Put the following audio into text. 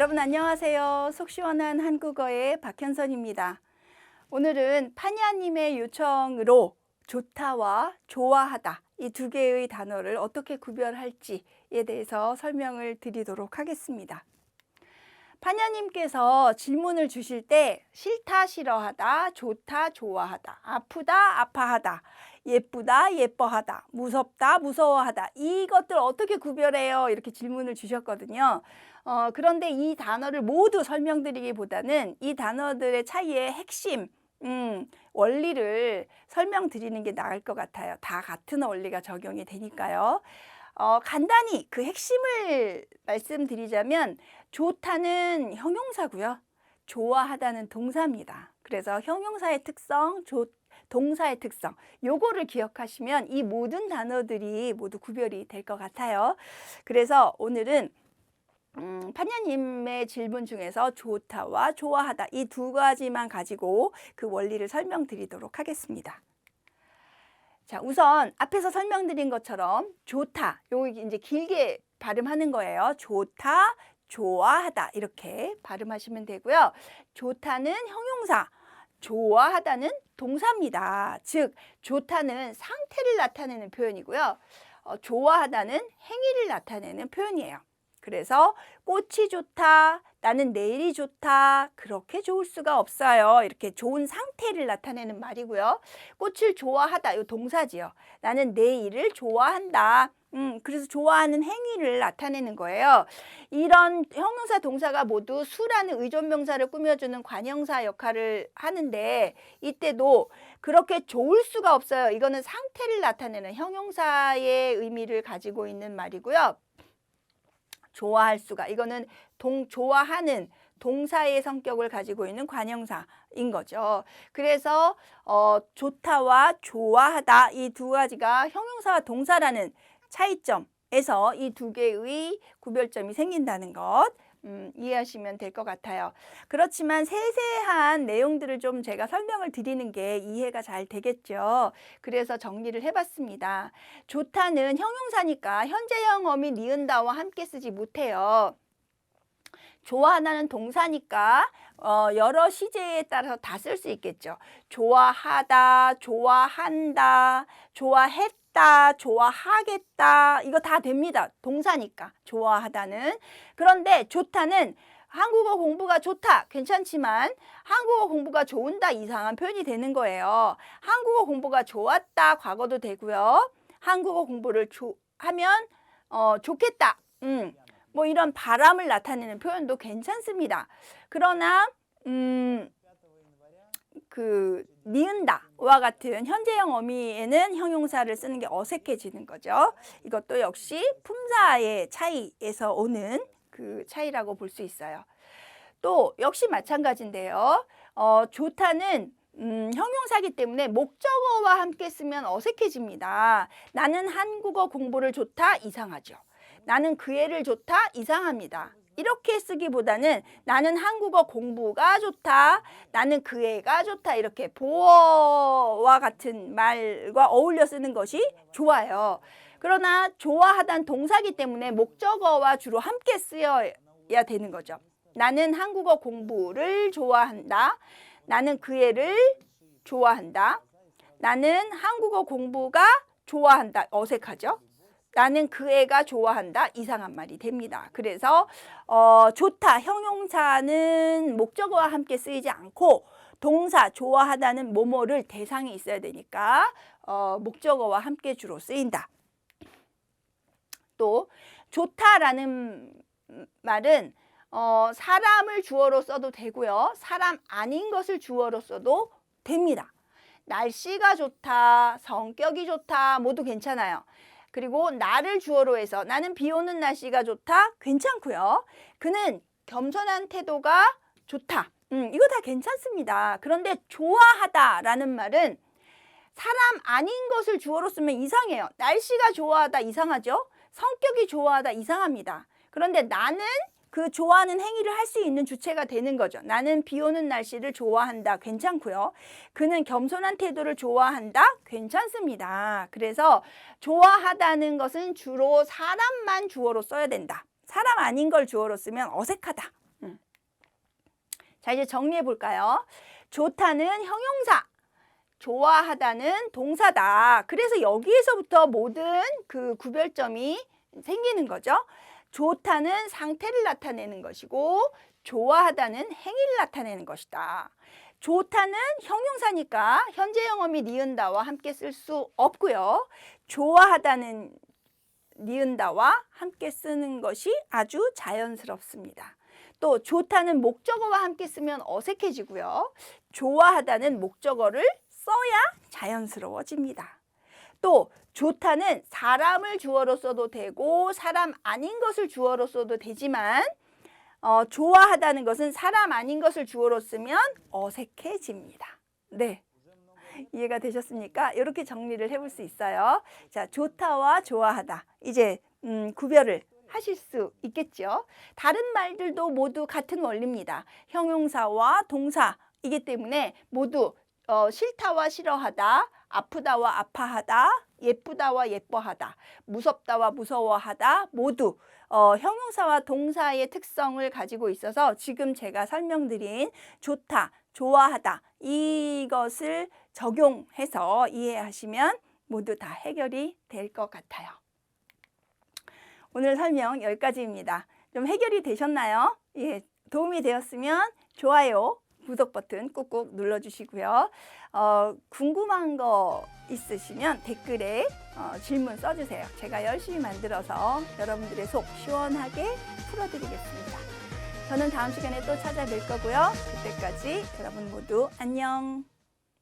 여러분 안녕하세요. 속 시원한 한국어의 박현선입니다. 오늘은 파니아님의 요청으로 좋다와 좋아하다 이 두 개의 단어를 어떻게 구별할지에 대해서 설명을 드리도록 하겠습니다. 파냐님께서 질문을 주실 때 싫다 싫어하다 좋다 좋아하다 아프다 아파하다 예쁘다 예뻐하다 무섭다 무서워하다 이것들 어떻게 구별해요 이렇게 질문을 주셨거든요 어, 그런데 이 단어를 모두 설명드리기보다는 이 단어들의 차이의 핵심 음, 원리를 설명드리는 게 나을 것 같아요 다 같은 원리가 적용이 되니까요 어, 간단히 그 핵심을 말씀드리자면 좋다는 형용사고요. 좋아하다는 동사입니다. 그래서 형용사의 특성, 조, 동사의 특성 요거를 기억하시면 이 모든 단어들이 모두 구별이 될 것 같아요. 그래서 오늘은 음, 파냐님의 질문 중에서 좋다와 좋아하다 이 두 가지만 가지고 그 원리를 설명드리도록 하겠습니다. 자, 우선 앞에서 설명드린 것처럼 좋다. 요거 이제 길게 발음하는 거예요. 좋다, 좋아하다. 이렇게 발음하시면 되고요. 좋다는 형용사, 좋아하다는 동사입니다. 즉, 좋다는 상태를 나타내는 표현이고요. 어, 좋아하다는 행위를 나타내는 표현이에요. 그래서 꽃이 좋다, 나는 내일이 좋다, 그렇게 좋을 수가 없어요. 이렇게 좋은 상태를 나타내는 말이고요. 꽃을 좋아하다, 이 동사지요. 나는 내일을 좋아한다. 음, 그래서 좋아하는 행위를 나타내는 거예요. 이런 형용사 동사가 모두 수라는 의존명사를 꾸며주는 관형사 역할을 하는데 이때도 그렇게 좋을 수가 없어요. 이거는 상태를 나타내는 형용사의 의미를 가지고 있는 말이고요. 좋아할 수가 이거는 동 좋아하는 동사의 성격을 가지고 있는 관형사인 거죠. 그래서 어, 좋다와 좋아하다 이 두 가지가 형용사와 동사라는 차이점에서 이 두 개의 구별점이 생긴다는 것 음, 이해하시면 될 것 같아요. 그렇지만 세세한 내용들을 좀 제가 설명을 드리는 게 이해가 잘 되겠죠. 그래서 정리를 해봤습니다. 좋다는 형용사니까 현재형 어미 니은다와 함께 쓰지 못해요. 좋아하다는 동사니까 어, 여러 시제에 따라서 다 쓸 수 있겠죠. 좋아하다, 좋아한다, 좋아했다, 좋아하겠다 이거 다 됩니다. 동사니까 좋아하다는. 그런데 좋다는 한국어 공부가 좋다 괜찮지만 한국어 공부가 좋은다 이상한 표현이 되는 거예요. 한국어 공부가 좋았다 과거도 되고요. 한국어 공부를 조, 하면 어, 좋겠다. 음. 뭐 이런 바람을 나타내는 표현도 괜찮습니다. 그러나 음, 그 니은다와 같은 현재형 어미에는 형용사를 쓰는 게 어색해지는 거죠. 이것도 역시 품사의 차이에서 오는 그 차이라고 볼 수 있어요. 또 역시 마찬가지인데요. 어, 좋다는 음, 형용사기 때문에 목적어와 함께 쓰면 어색해집니다. 나는 한국어 공부를 좋다 이상하죠. 나는 그 애를 좋다 이상합니다. 이렇게 쓰기보다는 나는 한국어 공부가 좋다. 나는 그 애가 좋다. 이렇게 보어와 같은 말과 어울려 쓰는 것이 좋아요. 그러나 좋아하단 동사기 때문에 목적어와 주로 함께 쓰여야 되는 거죠. 나는 한국어 공부를 좋아한다. 나는 그 애를 좋아한다. 나는 한국어 공부가 좋아한다. 어색하죠? 나는 그 애가 좋아한다 이상한 말이 됩니다. 그래서 어, 좋다 형용사는 목적어와 함께 쓰이지 않고 동사 좋아하다는 모모를 대상이 있어야 되니까 어, 목적어와 함께 주로 쓰인다. 또 좋다라는 말은 어, 사람을 주어로 써도 되고요. 사람 아닌 것을 주어로 써도 됩니다. 날씨가 좋다, 성격이 좋다 모두 괜찮아요. 그리고 나를 주어로 해서 나는 비 오는 날씨가 좋다. 괜찮고요. 그는 겸손한 태도가 좋다. 음, 이거 다 괜찮습니다. 그런데 좋아하다라는 말은 사람 아닌 것을 주어로 쓰면 이상해요. 날씨가 좋아하다 이상하죠? 성격이 좋아하다 이상합니다. 그런데 나는 그 좋아하는 행위를 할 수 있는 주체가 되는 거죠. 나는 비 오는 날씨를 좋아한다. 괜찮고요. 그는 겸손한 태도를 좋아한다. 괜찮습니다. 그래서 좋아하다는 것은 주로 사람만 주어로 써야 된다. 사람 아닌 걸 주어로 쓰면 어색하다. 자, 이제 정리해 볼까요? 좋다는 형용사, 좋아하다는 동사다. 그래서 여기에서부터 모든 그 구별점이 생기는 거죠. 좋다는 상태를 나타내는 것이고 좋아하다는 행위를 나타내는 것이다. 좋다는 형용사니까 현재 영어미 니은다와 함께 쓸 수 없고요. 좋아하다는 니은다와 함께 쓰는 것이 아주 자연스럽습니다. 또 좋다는 목적어와 함께 쓰면 어색해지고요. 좋아하다는 목적어를 써야 자연스러워집니다. 또 좋다는 사람을 주어로 써도 되고 사람 아닌 것을 주어로 써도 되지만 어, 좋아하다는 것은 사람 아닌 것을 주어로 쓰면 어색해집니다. 네. 이해가 되셨습니까? 이렇게 정리를 해볼 수 있어요. 자, 좋다와 좋아하다. 이제 음, 구별을 하실 수 있겠죠. 다른 말들도 모두 같은 원리입니다. 형용사와 동사이기 때문에 모두 어, 싫다와 싫어하다, 아프다와 아파하다, 예쁘다와 예뻐하다, 무섭다와 무서워하다 모두 어, 형용사와 동사의 특성을 가지고 있어서 지금 제가 설명드린 좋다, 좋아하다 이것을 적용해서 이해하시면 모두 다 해결이 될 것 같아요. 오늘 설명 여기까지입니다. 좀 해결이 되셨나요? 예, 도움이 되었으면 좋아요, 구독 버튼 꾹꾹 눌러주시고요. 어, 궁금한 거 있으시면 댓글에 어, 질문 써주세요. 제가 열심히 만들어서 여러분들의 속 시원하게 풀어드리겠습니다. 저는 다음 시간에 또 찾아뵐 거고요. 그때까지 여러분 모두 안녕.